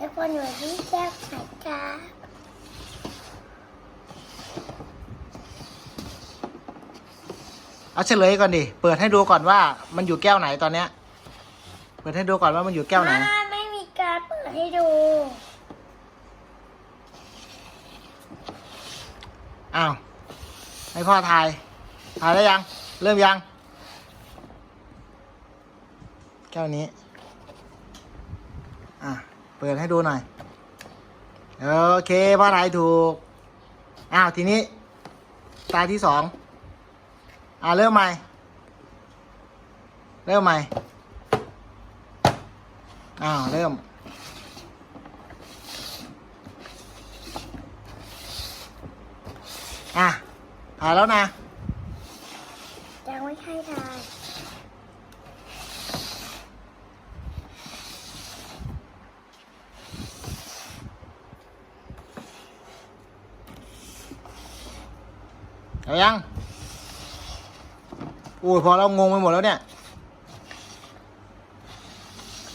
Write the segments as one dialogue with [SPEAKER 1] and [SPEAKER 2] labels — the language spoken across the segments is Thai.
[SPEAKER 1] แล้วคนอยู่ที่แก้วไหนจ้า
[SPEAKER 2] เอาเฉลยก่อนดิ เปิดให้ดูก่อนว่ามันอยู่แก้วไหนตอนเนี้ย เปิดให้ดูก่อนว่ามันอยู่แก้วไหน
[SPEAKER 1] ม่ไม่มีการเปิดให้ดู
[SPEAKER 2] อ้าวให้พ่อทายทายได้ยัง เริ่มยัง แก้วนี้ อะ เปิดให้ดูหน่อย โอเคพ่อทายถูก อ้าว ทีนี้ ตาที่สองอะเริ่มใหม่ เริ่มใหม่ อ้าว เริ่ม อะถ่ายแล้วนะ
[SPEAKER 1] ยังไม่ใช่ทาย
[SPEAKER 2] เอายังอุ้ยพอเรางงไปหมดแล้วเนี่ย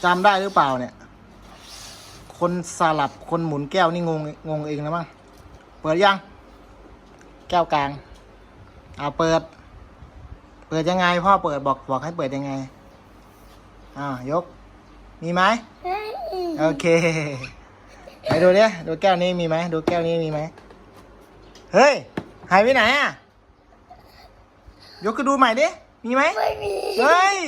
[SPEAKER 2] จำได้หรือเปล่าเนี่ย คนสลับคนหมุนแก้วนี่งงงงเองแล้วมั้งเปิดยัง แก้วกลางอ่าเปิด เปิดยังไง พ่อเปิดบอกบอกให้เปิดยังไงอ่ายก มีไหม
[SPEAKER 1] เฮ้ย
[SPEAKER 2] โอเคไปดูดิดูแก้วนี้มีไหมดูแก้วนี้มีไหมเฮ้ยหายไปไหนอะ ยกขึ้นดูใหม่ดิ มีไหม
[SPEAKER 1] ไม่มี
[SPEAKER 2] เฮ้ย